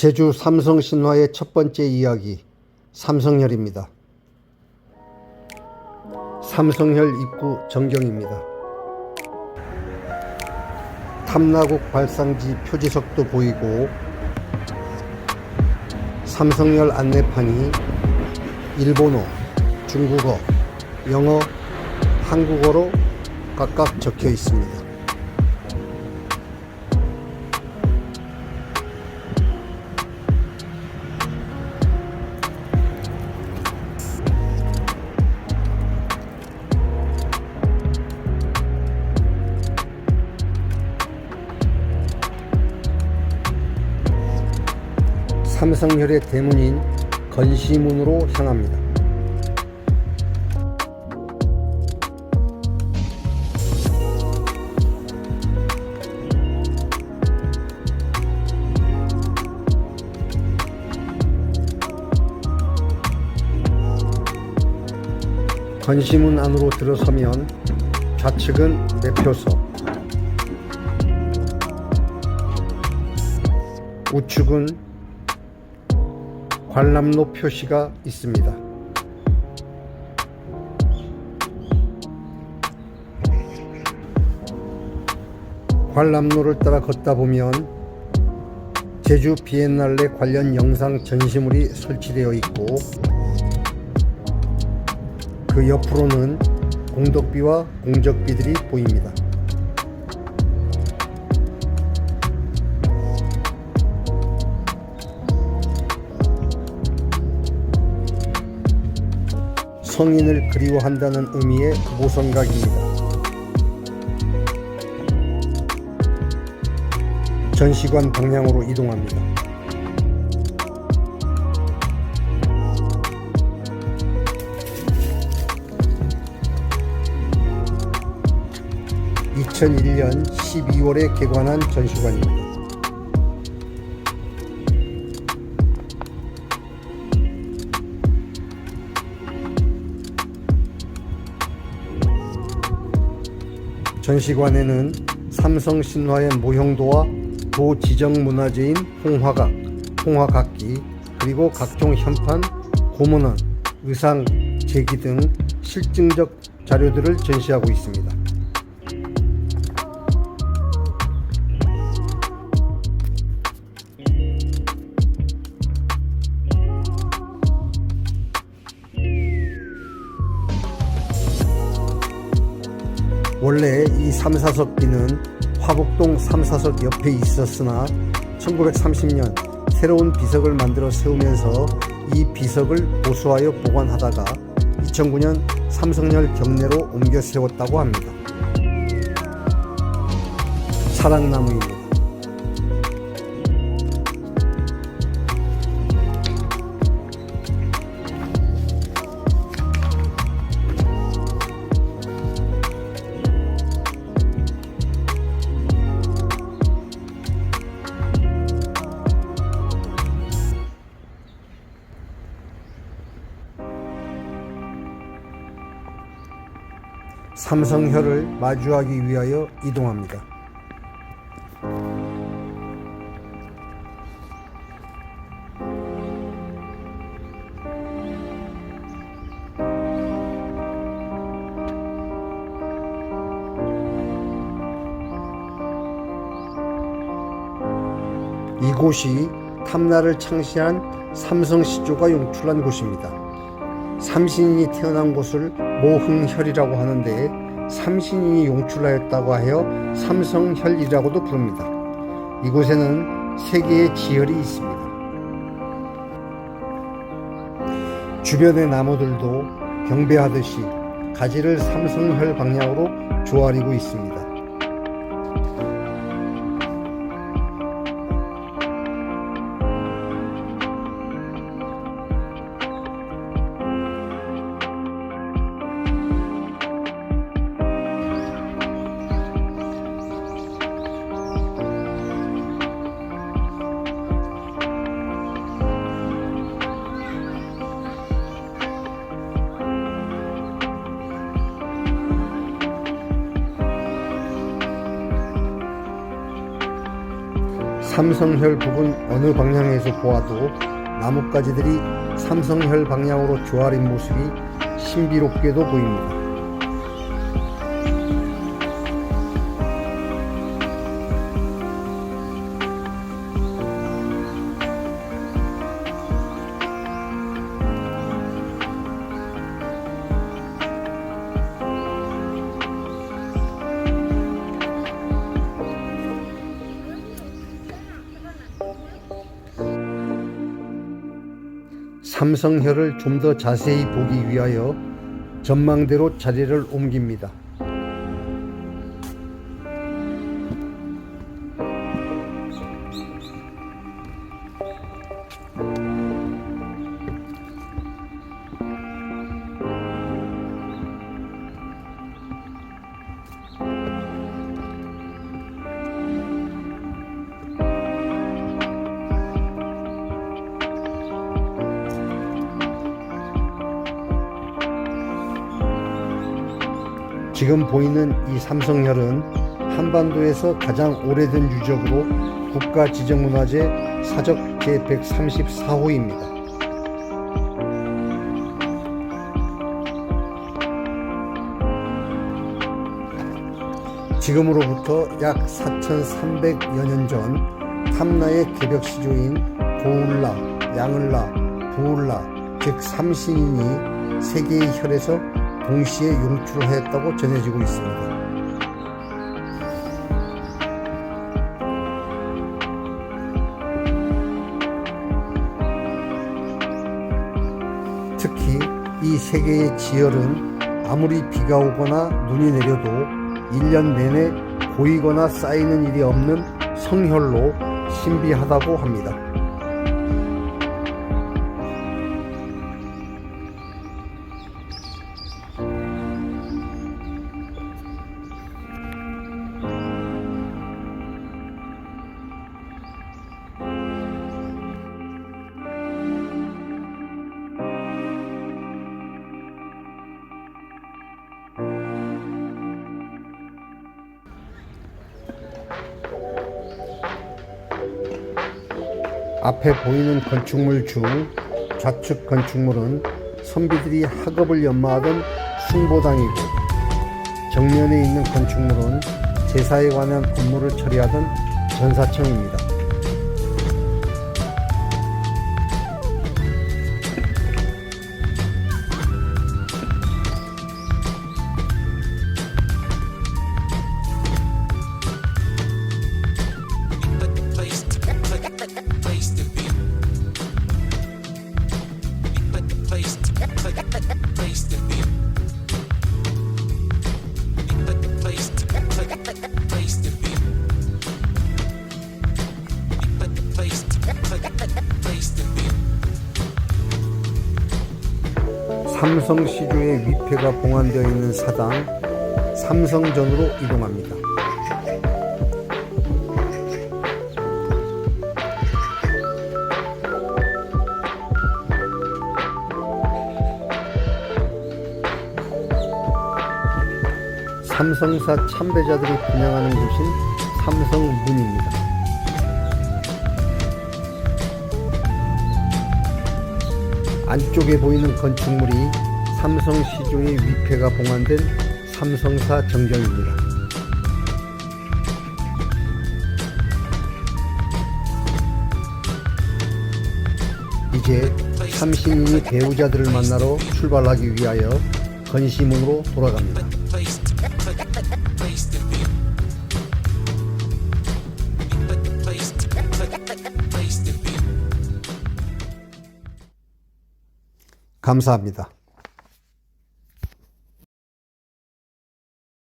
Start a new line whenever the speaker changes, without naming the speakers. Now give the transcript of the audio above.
제주 삼성 신화의 첫 번째 이야기 삼성혈입니다. 삼성혈 입구 전경입니다. 탐라국 발상지 표지석도 보이고 삼성혈 안내판이 일본어, 중국어, 영어, 한국어로 각각 적혀 있습니다. 삼성혈의 대문인 건시문으로 향합니다. 건시문 안으로 들어서면 좌측은 매표소, 우측은 관람로 표시가 있습니다. 관람로를 따라 걷다 보면 제주 비엔날레 관련 영상 전시물이 설치되어 있고 그 옆으로는 공덕비와 공적비들이 보입니다. 성인을 그리워한다는 의미의 모성각입니다. 전시관 방향으로 이동합니다. (2001년 12월에) 개관한 전시관입니다. 전시관에는 삼성 신화의 모형도와 도 지정 문화재인 홍화각, 홍화각기, 그리고 각종 현판, 고문원, 의상, 제기 등 실증적 자료들을 전시하고 있습니다. 원래 이 삼사석비는 화북동 삼사석 옆에 있었으나 1930년 새로운 비석을 만들어 세우면서 이 비석을 보수하여 보관하다가 2009년 삼성열 경내로 옮겨 세웠다고 합니다. 사랑나무입니다. 삼성혈을 마주하기 위하여 이동합니다. 이곳이 탐나를 창시한 삼성시조가 용출한 곳입니다. 삼신인이 태어난 곳을 모흥혈이라고 하는데 삼신인이 용출하였다고 하여 삼성혈이라고도 부릅니다. 이곳에는 세 개의 지혈이 있습니다. 주변의 나무들도 경배하듯이 가지를 삼성혈 방향으로 조아리고 있습니다. 삼성혈 부근 어느 방향에서 보아도 나뭇가지들이 삼성혈 방향으로 조아린 모습이 신비롭게도 보입니다. 삼성혈을 좀 더 자세히 보기 위하여 전망대로 자리를 옮깁니다. 지금 보이는 이 삼성혈은 한반도에서 가장 오래된 유적으로 국가지정문화재 사적 제134호입니다. 지금으로부터 약 4,300여 년 전 탐나의 개벽 시조인 고울라, 양을라, 부울라 즉 삼신인이 세계의 혈에서 동시에 용출을 하였다고 전해지고 있습니다. 특히 이 세 개의 지열은 아무리 비가 오거나 눈이 내려도 1년 내내 고이거나 쌓이는 일이 없는 성혈로 신비하다고 합니다. 앞에 보이는 건축물 중 좌측 건축물은 선비들이 학업을 연마하던 숭보당이고 정면에 있는 건축물은 제사에 관한 업무를 처리하던 전사청입니다. 삼성 시조의 위패가 봉안되어 있는 사당 삼성전으로 이동합니다. 삼성사 참배자들이 분양하는 곳인 삼성문입니다. 안쪽에 보이는 건축물이 삼성 시조의 위패가 봉안된 삼성사 정경입니다. 이제 삼신인이 배우자들을 만나러 출발하기 위하여 건시문으로 돌아갑니다. 감사합니다.